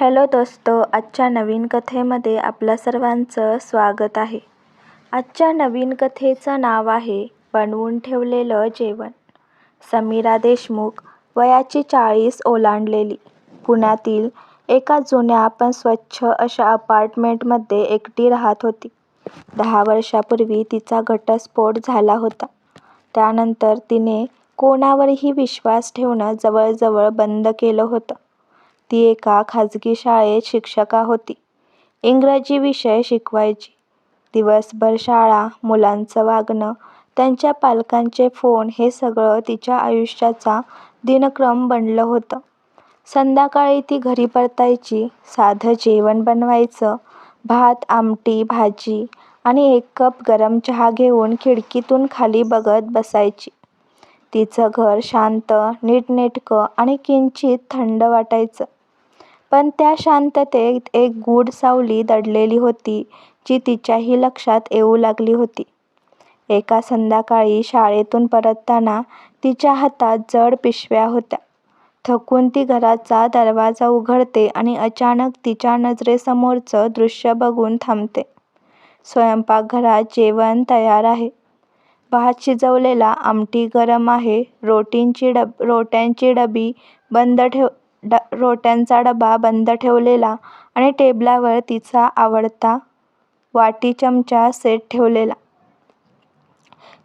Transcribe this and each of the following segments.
Hello दोस्तो आजच्या नवीन कथेमध्ये आपल्या सर्वांचं स्वागत आहे. आजच्या नवीन कथेचं नाव आहे बनवून ठेवलेलं जेवण. समीरा देशमुख वयाची चाळीस ओलांडलेली. पुण्यातील एका जुन्या पण स्वच्छ अशा अपार्टमेंटमध्ये एकटी राहत होती. दहा वर्षापूर्वी तिचा घटस्फोट झाला होता. त्यानंतर तिने कोणावरही विश्वास ठेवणं जवळजवळ बंद केलं होतं. ती एका खाजगी शाळेत शिक्षिका होती. इंग्रजी विषय शिकवायची. दिवसभर शाळा मुलांचं वागणं त्यांच्या पालकांचे फोन हे सगळं तिच्या आयुष्याचा दिनक्रम बनलं होतं. संध्याकाळी ती घरी परतायची साधं जेवण बनवायचं भात आमटी भाजी आणि एक कप गरम चहा घेऊन खिडकीतून खाली बघत बसायची. तिचं घर शांत नीटनेटकं आणि किंचित थंड वाटायचं. पण त्या शांततेत एक गूढ सावली दडलेली होती जी तिच्याही लक्षात येऊ लागली होती. एका संध्याकाळी शाळेतून परतताना तिच्या हातात जड पिशव्या होत्या. थकून ती घराचा दरवाजा उघडते आणि अचानक तिच्या नजरेसमोरचं दृश्य बघून थांबते. स्वयंपाकघरात जेवण तयार आहे. भात शिजवलेला आमटी गरम आहे रोटींची डब रोट्यांची डबी बंद ठेव ड रोट्यांचा डबा बंद ठेवलेला आणि टेबलावर तिचा आवडता वाटी चमचा सेट ठेवलेला.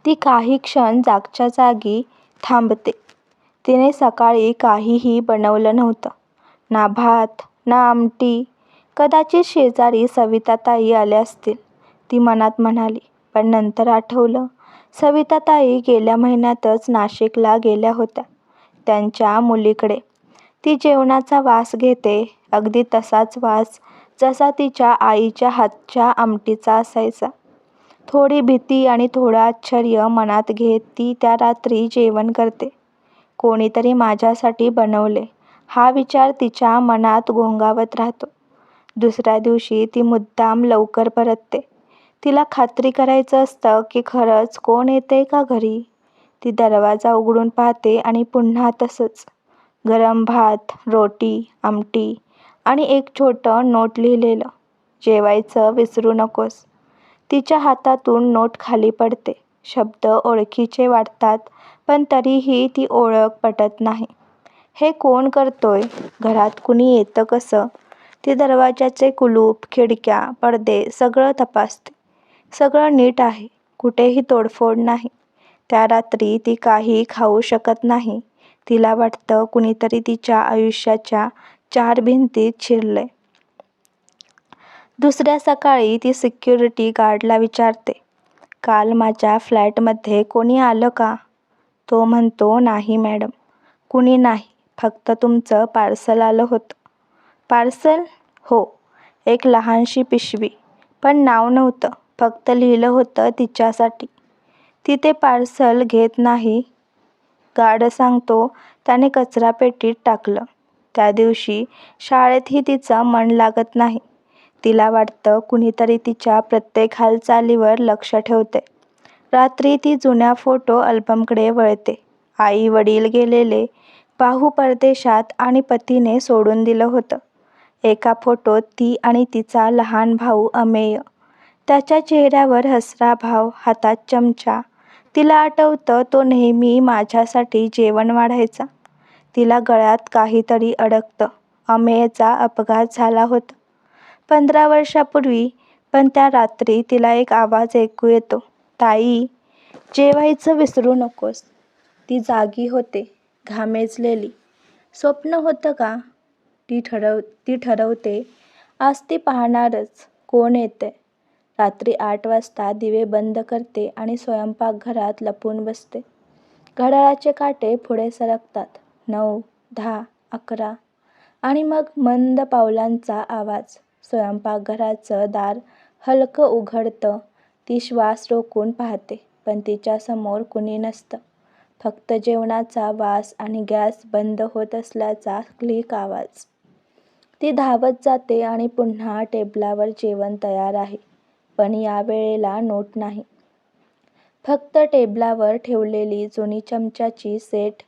ती काही क्षण जागच्या जागी थांबते. तिने सकाळी काहीही बनवलं नव्हतं. ना भात ना आमटी. कदाचित शेजारी सविताताई आल्या असतील ती मनात म्हणाली. पण नंतर आठवलं सविताताई गेल्या महिन्यातच नाशिकला गेल्या होत्या त्यांच्या मुलीकडे. ती जेवणाचा वास घेते. अगदी तसाच वास जसा तिच्या आईच्या हातच्या आमटीचा असायचा. थोडी भीती आणि थोडं आश्चर्य मनात घेत ती त्या रात्री जेवण करते. कोणीतरी माझ्यासाठी बनवले. हा विचार तिच्या मनात घोंगावत राहतो. दुसऱ्या दिवशी ती मुद्दाम लवकर परतते. तिला खात्री करायचं असतं की खरंच कोण येते का घरी? ती दरवाजा उघडून पाहते आणि पुन्हा तसंच. गरम भात रोटी आमटी आणि एक छोटं नोट लिहिलेलं. जेवायचं विसरू नकोस. तिच्या हातातून नोट खाली पडते. शब्द ओळखीचे वाटतात पण तरीही ती ओळख पटत नाही. हे कोण करतोय? घरात कुणी येतं कसं? ती दरवाजाचे कुलूप खिडक्या पडदे सगळं तपासते. सगळं नीट आहे. कुठेही तोडफोड नाही. त्या रात्री ती काही खाऊ शकत नाही. तिला वाटतं कुणीतरी तिच्या आयुष्याच्या चार भिंतीत शिरलंय. दुसऱ्या सकाळी ती सिक्युरिटी गार्डला विचारते काल माझ्या फ्लॅटमध्ये कोणी आलं का? तो म्हणतो नाही मॅडम कुणी नाही फक्त तुमचं पार्सल आलं होतं. पार्सल? हो एक लहानशी पिशवी पण नाव नव्हतं फक्त लिहिलं होतं तिच्यासाठी. ती ते पार्सल घेत नाही गार्ड सांगतो त्याने कचरापेटीत टाकलं. त्या दिवशी शाळेतही तिचं मन लागत नाही. तिला वाटतं कुणीतरी तिच्या प्रत्येक हालचालीवर लक्ष ठेवते. रात्री ती जुन्या फोटो अल्बमकडे वळते. आई वडील गेलेले बाहू परदेशात आणि पतीने सोडून दिलं होतं. एका फोटोत ती आणि तिचा लहान भाऊ अमेय. त्याच्या चेहऱ्यावर हसरा भाव हातात चमचा तिला आठवतं तो नेहमी माझ्यासाठी जेवण वाढायचा. तिला गळ्यात काहीतरी अडकतं. अमेयचा अपघात झाला होता. पंधरा वर्षापूर्वी पण त्या रात्री तिला एक आवाज ऐकू येतो. ताई जेवायचं विसरू नकोस ती जागी होते घामेजलेली. स्वप्न होतं का ती ठरव ती ठरवते. आज ती पाहणारच. कोण येते रात्री आठ वाजता दिवे बंद करते आणि स्वयंपाकघरात लपून बसते. घड्याळाचे काटे पुढे सरकतात. नऊ दहा अकरा आणि मग मंद पावलांचा आवाज. स्वयंपाकघराचं दार हलकं उघडतं. ती श्वास रोखून पाहते पण तिच्यासमोर कुणी नसतं. फक्त जेवणाचा वास आणि गॅस बंद होत असल्याचा क्लिक आवाज. ती धावत जाते आणि पुन्हा टेबलावर जेवण तयार आहे. पण या वेळेला नोट नाही फक्त टेबलावर ठेवलेली जुनी चमच्याची सेट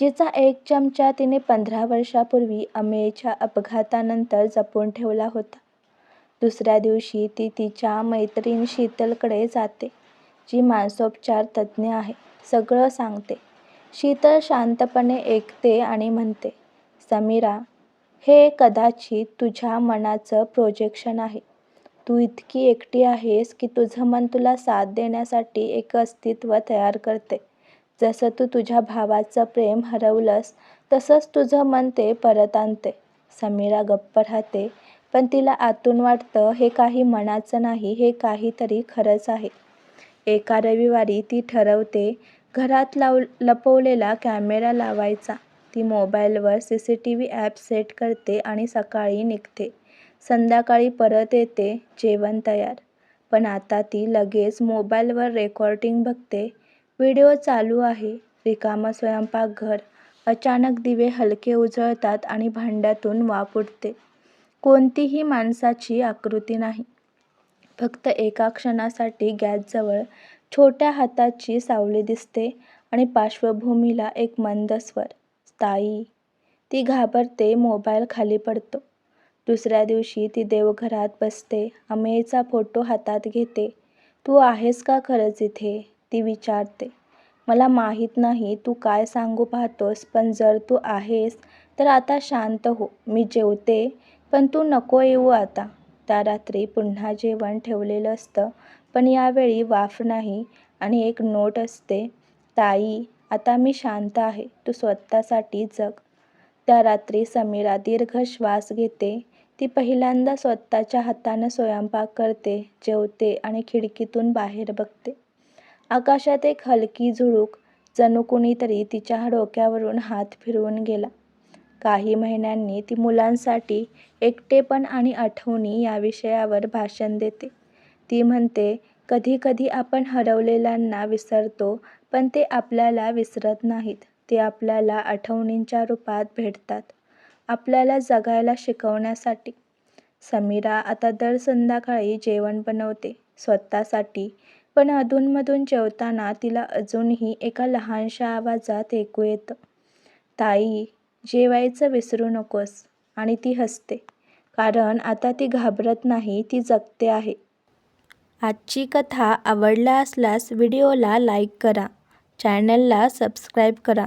जिचा एक चमचा तिने पंधरा वर्षापूर्वी अमेयच्या अपघातानंतर जपून ठेवला होता. दुसऱ्या दिवशी ती तिच्या मैत्रीण शीतलकडे जाते, जी मानसोपचार तज्ज्ञ आहे. सगळं सांगते. शीतल शांतपणे ऐकते आणि म्हणते, समीरा, हे कदाचित तुझ्या मनाचं प्रोजेक्शन आहे. तू इतकी एकटी आहेस की तुझं मन तुला साथ देण्यासाठी एक अस्तित्व तयार करते. जसं तू तुझ्या भावाचं प्रेम हरवलंस तसंच तुझं मन ते परत आणते. समीरा गप्प राहते, पण तिला आतून वाटतं हे काही मनाचं नाही, हे काहीतरी खरंच आहे. एका रविवारी ती ठरवते घरात लाव लपवलेला कॅमेरा लावायचा. ती मोबाईलवर C C T V app set करते आणि सकाळी निघते. संध्याकाळी परत येते, जेवण तयार. पण आता ती लगेच मोबाईलवर रेकॉर्डिंग बघते. व्हिडिओ चालू आहे. रिकामं स्वयंपाकघर. अचानक दिवे हलके उजळतात आणि भांड्यातून वाफ उठते. कोणतीही माणसाची आकृती नाही. फक्त एका क्षणासाठी गॅसजवळ छोट्या हाताची सावली दिसते आणि पार्श्वभूमीला एक मंद स्वर, ताई. ती घाबरते. मोबाईल खाली पडतो. दुसऱ्या दिवशी ती देवघरात बसते. अमेयचा फोटो हातात घेते. तू आहेस का खरंच इथे? ती विचारते. मला माहीत नाही तू काय सांगू पाहतोस, पण जर तू आहेस तर आता शांत हो. मी जेवते, पण तू नको येऊ आता. त्या रात्री पुन्हा जेवण ठेवलेलं असतं, पण यावेळी वाफ नाही आणि एक नोट असते, ताई, आता मी शांत आहे. तू स्वतःसाठी जग. त्या रात्री समीरा दीर्घ श्वास घेते. ती पहिल्यांदा स्वतःच्या हातानं स्वयंपाक करते, जेवते आणि खिडकीतून बाहेर बघते. आकाशात एक हलकी झुळूक. जणू कुणीतरी तिच्या डोक्यावरून हात फिरवून गेला. काही महिन्यांनी ती मुलांसाठी एकटेपण आणि आठवणी या विषयावर भाषण देते. ती म्हणते, कधी कधी आपण हरवलेल्यांना विसरतो, पण ते आपल्याला विसरत नाहीत. ते आपल्याला आठवणींच्या रूपात भेटतात, आपल्याला जगायला शिकवण्यासाठी. समीरा आता दर संध्याकाळी जेवण बनवते. स्वतःसाठी. पण अधूनमधून जेवताना तिला अजूनही एका लहानशा आवाजात ऐकू येतं, ताई, जेवायचं विसरू नकोस. आणि ती हसते. कारण आता ती घाबरत नाही, ती जगते आहे. आजची कथा आवडला असल्यास व्हिडिओला लाईक करा, चॅनलला सबस्क्राईब करा